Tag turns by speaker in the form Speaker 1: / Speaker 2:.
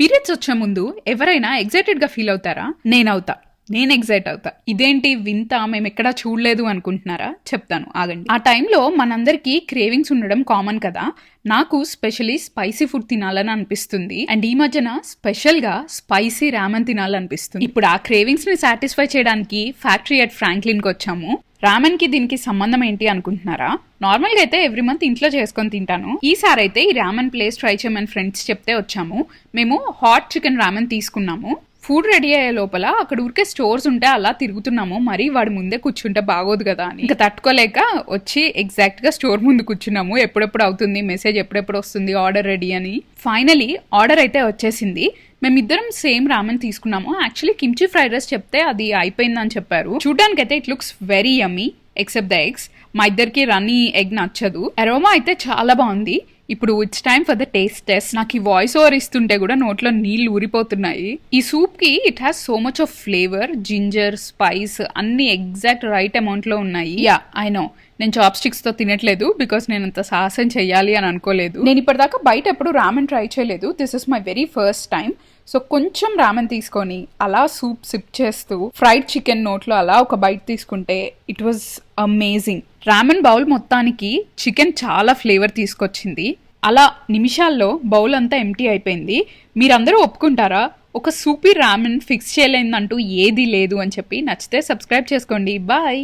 Speaker 1: Periods వచ్చే ముందు ఎవరైనా ఎగ్జైటెడ్గా ఫీల్ అవుతారా? నేనవుతా నేను ఎగ్జైట్ అవుతా. ఇదేంటి? వింత మేము ఎక్కడా చూడలేదు అనుకుంటున్నారా? చెప్తాను. ఆగండి. ఆ టైంలో మనందరికీ క్రేవింగ్స్ ఉండడం కామన్ కదా? నాకు స్పెషలీ స్పైసీ ఫుడ్ తినాలని అనిపిస్తుంది. అండ్ ఈ మధ్యన స్పెషల్గా స్పైసీ రామన్ తినాలనిపిస్తుంది. ఇప్పుడు ఆ క్రేవింగ్స్ని సాటిస్ఫై చేయడానికి ఫ్యాక్టరీ అట్ ఫ్రాంక్లిన్కి వచ్చాము రామన్కి దీనికి సంబంధం ఏంటి అనుకుంటున్నారా? నార్మల్గా అయితే ఎవ్రీ మంత్ ఇంట్లో చేసుకొని తింటాను. ఈసారి అయితే ఈ రామెన్ ప్లేస్ ట్రై చేయమని ఫ్రెండ్స్ చెప్తే వచ్చాము. మేము హాట్ చికెన్ రామెన్ తీసుకున్నాము. ఫుడ్ రెడీ అయ్యే లోపల అక్కడ ఊరికే స్టోర్స్ ఉంటే అలా తిరుగుతున్నాము. మరి వాడి ముందే కూర్చుంటే బాగోదు కదా అని. ఇంకా తట్టుకోలేక వచ్చి ఎగ్జాక్ట్గా స్టోర్ ముందు కూర్చున్నాము. ఎప్పుడెప్పుడు అవుతుంది? మెసేజ్ ఎప్పుడెప్పుడు వస్తుంది? ఆర్డర్ రెడీ అని. ఫైనలీ ఆర్డర్ అయితే వచ్చేసింది. మేమిద్దరం సేమ్ రామెన్ తీసుకున్నాము. యాక్చువల్లీ కిమ్చి ఫ్రైడ్ రైస్ చెప్తే అది అయిపోయిందని చెప్పారు. చూడడానికి అయితే it looks very yummy except the eggs మా ఇద్దరికి రన్నీ ఎగ్ నచ్చదు. అరోమా అయితే చాలా బాగుంది. ఇప్పుడు it's time for the taste test నాకు ఈ వాయిస్ ఓవర్ ఇస్తుంటే కూడా నోట్లో నీళ్ళు ఊరిపోతున్నాయి. ఈ సూప్కి it has so much of flavour ginger spice అన్ని ఎగ్జాక్ట్ రైట్ అమౌంట్లో ఉన్నాయి. యా ఐ నో నేను చాప్ స్టిక్స్తో తినట్లేదు బికాస్ నేను అంత సాహసం చేయాలి అని అనుకోలేదు. నేను ఇప్పటిదాకా బయట ఎప్పుడు రామెన్ ట్రై చేయలేదు. This is my very first time so కొంచెం రామెన్ తీసుకొని అలా సూప్ సిప్ చేస్తూ ఫ్రైడ్ చికెన్ నోట్లో అలా ఒక బైట్ తీసుకుంటే it was amazing ramen bowl మొత్తానికి చికెన్ చాలా ఫ్లేవర్ తీసుకొచ్చింది. అలా నిమిషాల్లో బౌల్ అంతా ఎంటీ అయిపోయింది. మీరందరూ ఒప్పుకుంటారా? ఒక సూపీ రామెన్ ఫిక్స్ చేయలేదంటూ ఏదీ లేదు అని చెప్పి నచ్చితే సబ్స్క్రైబ్ చేసుకోండి. బాయ్